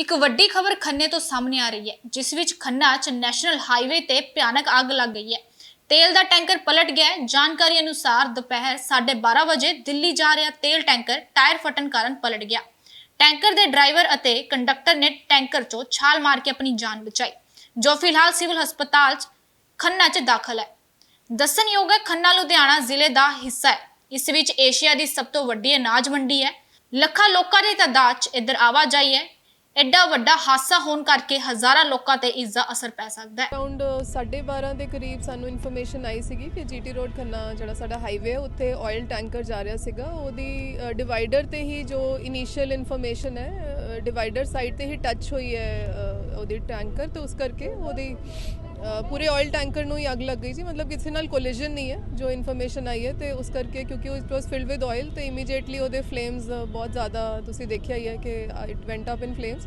ਇੱਕ ਵੱਡੀ ਖਬਰ ਖੰਨੇ ਤੋਂ ਸਾਹਮਣੇ ਆ ਰਹੀ ਹੈ, ਜਿਸ ਵਿੱਚ ਖੰਨਾ 'ਚ ਨੈਸ਼ਨਲ ਹਾਈਵੇ ਤੇ ਭਿਆਨਕ ਅੱਗ ਲੱਗ ਗਈ ਹੈ। ਤੇਲ ਦਾ ਟੈਂਕਰ ਪਲਟ ਗਿਆ ਜਾਣਕਾਰੀ ਅਨੁਸਾਰ ਦੁਪਹਿਰ 12:30 ਵਜੇ ਦਿੱਲੀ ਜਾ ਰਿਹਾ ਤੇਲ ਟੈਂਕਰ ਟਾਇਰ ਫਟਣ ਕਾਰਨ ਪਲਟ ਗਿਆ। ਟੈਂਕਰ ਦੇ ਡਰਾਈਵਰ ਅਤੇ ਕੰਡਕਟਰ ਨੇ ਟੈਂਕਰ 'ਚੋਂ ਛਾਲ ਮਾਰ ਕੇ ਆਪਣੀ ਜਾਨ ਬਚਾਈ, ਜੋ ਫਿਲਹਾਲ ਸਿਵਲ ਹਸਪਤਾਲ 'ਚ ਖੰਨਾ 'ਚ ਦਾਖਲ ਹੈ। ਦੱਸਣਯੋਗ ਹੈ, ਖੰਨਾ ਲੁਧਿਆਣਾ ਜ਼ਿਲ੍ਹੇ ਦਾ ਹਿੱਸਾ ਹੈ। ਇਸ ਵਿੱਚ ਏਸ਼ੀਆ ਦੀ ਸਭ ਤੋਂ ਵੱਡੀ ਅਨਾਜ ਮੰਡੀ ਹੈ। ਲੱਖਾਂ ਲੋਕਾਂ ਦੀ ਤਾਦਾਦ 'ਚ ਇੱਧਰ ਆਵਾਜਾਈ ਹੈ। ਐਡਾ ਵੱਡਾ ਹਾਦਸਾ ਹੋਣ ਕਰਕੇ ਹਜ਼ਾਰਾਂ ਲੋਕਾਂ ਤੇ ਇਸ ਦਾ ਅਸਰ ਪੈ ਸਕਦਾ ਹੈ। ਅਰਾਊਂਡ 12:30 ਦੇ ਕਰੀਬ ਸਾਨੂੰ ਇਨਫੋਰਮੇਸ਼ਨ ਆਈ ਸੀਗੀ ਕਿ ਜੀਟੀ ਰੋਡ ਖੰਨਾ ਜਿਹੜਾ ਸਾਡਾ ਹਾਈਵੇ ਹੈ ਉੱਥੇ ਆਇਲ ਟੈਂਕਰ ਜਾ ਰਿਹਾ ਸੀਗਾ। ਉਹਦੀ ਡਿਵਾਈਡਰ ਤੇ ਹੀ ਜੋ ਇਨੀਸ਼ੀਅਲ ਇਨਫੋਰਮੇਸ਼ਨ ਹੈ ਡਿਵਾਈਡਰ ਸਾਈਡ ਤੇ ਹੀ ਟੱਚ ਹੋਈ ਹੈ ਅ, ਉਹਦੀ ਟੈਂਕਰ ਤੇ ਉਸ ਕਰਕੇ ਉਹਦੀ ਪੂਰੇ ਆਇਲ ਟੈਂਕਰ ਨੂੰ ਹੀ ਅੱਗ ਲੱਗ ਗਈ ਸੀ। ਮਤਲਬ ਕਿਸੇ ਨਾਲ ਕੋਲੀਜਨ ਨਹੀਂ ਹੈ, ਜੋ ਇਨਫੋਰਮੇਸ਼ਨ ਆਈ ਹੈ ਤੇ ਉਸ ਕਰਕੇ ਕਿਉਂਕਿ it was filled with oil ਤੇ ਇਮੀਡੀਏਟਲੀ ਉਹਦੇ ਫਲੇਮਸ ਬਹੁਤ ਜ਼ਿਆਦਾ ਤੁਸੀਂ ਦੇਖਿਆ ਹੀ ਹੈ ਕਿ it went up in flames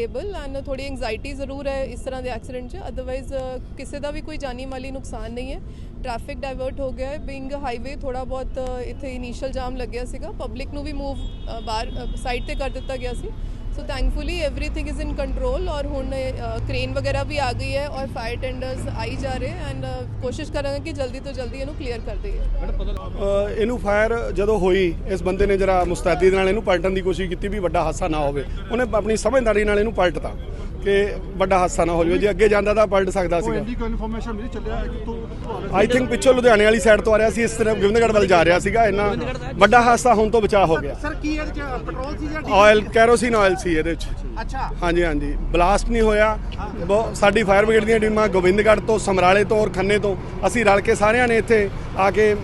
stable and ਥੋੜੀ ਐਂਗਜ਼ਾਈਟੀ ਜ਼ਰੂਰ ਹੈ ਇਸ ਤਰ੍ਹਾਂ ਦੇ ਐਕਸੀਡੈਂਟ 'ਚ ਅਦਰਵਾਈਜ਼ ਕਿਸੇ ਦਾ ਵੀ ਕੋਈ ਜਾਨੀ ਮਾਲੀ ਨੁਕਸਾਨ ਨਹੀਂ ਹੈ ਟ੍ਰੈਫਿਕ ਡਾਇਵਰਟ ਹੋ ਗਿਆ ਹੈ ਬਿੰਗ ਹਾਈਵੇ ਥੋੜਾ ਬਹੁਤ ਇੱਥੇ ਇਨੀਸ਼ੀਅਲ ਜਾਮ ਲੱਗਿਆ ਸੀਗਾ ਪਬਲਿਕ ਨੂੰ ਵੀ ਮੂਵ ਬਾਹਰ ਸਾਈਡ ਤੇ ਕਰ ਦਿੱਤਾ ਗਿਆ ਸੀ so thankfully everything is in control ਔਰ ਹੁਣ ਕ੍ਰੇਨ ਵਗੈਰਾ ਵੀ ਆ ਗਈ ਹੈ ਔਰ ਫਾਇਰ ਟੈਂਡਰਸ ਆਈ ਜਾ ਰਹੇ ਐਂਡ ਕੋਸ਼ਿਸ਼ ਕਰਾਂਗੇ ਕਿ ਜਲਦੀ ਤੋਂ ਜਲਦੀ ਇਹਨੂੰ ਕਲੀਅਰ ਕਰ ਦਈਏ ਅ, ਇਹਨੂੰ ਫਾਇਰ ਜਦੋਂ ਹੋਈ ਇਸ ਬੰਦੇ ਨੇ ਜਰਾ ਮੁਸਤੈਦੀ ਦੇ ਨਾਲ ਇਹਨੂੰ ਪਲਟਣ ਦੀ ਕੋਸ਼ਿਸ਼ ਕੀਤੀ ਵੀ ਵੱਡਾ ਹਾਦਸਾ ਨਾ ਹੋਵੇ ਉਹਨੇ ਆਪਣੀ ਸਮਝਦਾਰੀ ਨਾਲ ਇਹਨੂੰ ਪਲਟਤਾ ਕਿ ਵੱਡਾ ਹਾਦਸਾ ਨਾ ਹੋ ਜਾਵੇ ਜੇ ਅੱਗੇ ਜਾਂਦਾ ਤਾਂ ਪਲਟ ਸਕਦਾ ਸੀਗਾ। ਕੋਈ ਇਨਫੋਰਮੇਸ਼ਨ ਮਿਲੀ ਚੱਲਿਆ ਹੈ ਕਿ ਤੂੰ ਆਈ ਥਿੰਕ ਪਿੱਛੋਂ ਲੁਧਿਆਣੇ ਵਾਲੀ ਸਾਈਡ ਤੋਂ ਆ ਰਿਹਾ ਸੀ ਇਸ ਤਰ੍ਹਾਂ ਗੋਬਿੰਦਗੜ੍ਹ ਵੱਲ ਜਾ ਰਿਹਾ ਸੀਗਾ ਇੰਨਾ ਵੱਡਾ ਹਾਦਸਾ ਹੋਣ ਤੋਂ ਬਚਾਅ ਹੋ ਗਿਆ। ਸਰ ਕੀ ਇਹਦੇ ਚ ਪੈਟਰੋਲ ਸੀ ਜਾਂ ਆਇਲ ਕੈਰੋਸਿਨ ਆਇਲ ਸੀ ਇਹਦੇ ਵਿੱਚ ਅੱਛਾ। ਹਾਂਜੀ ਹਾਂਜੀ। ਬਲਾਸਟ ਨਹੀਂ ਹੋਇਆ। ਸਾਡੀ ਫਾਇਰ ਬ੍ਰਿਗੇਡ ਦੀਆਂ ਟੀਮਾਂ ਗੋਬਿੰਦਗੜ੍ਹ ਤੋਂ ਸਮਰਾਲੇ ਤੋਂ ਔਰ ਖੰਨੇ ਤੋਂ ਅਸੀਂ ਰਲ ਕੇ ਸਾਰਿਆਂ ਨੇ ਇੱਥੇ ਆ ਕੇ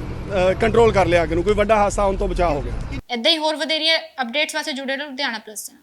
ਕੰਟਰੋਲ ਕਰ ਲਿਆ ਅੱਗ ਨੂੰ। ਕੋਈ ਵੱਡਾ ਹਾਦਸਾ ਹੋਣ ਤੋਂ ਬਚਾਅ ਹੋ ਗਿਆ। ਇੱਦਾਂ ਹੀ ਹੋਰ ਵਧੇਰੀਆਂ ਅਪਡੇਟਸ ਵਾਸਤੇ ਜੁੜੇ ਰਹੋ ਲੁਧਿਆਣਾ ਪਲੱਸ ਨਾਲ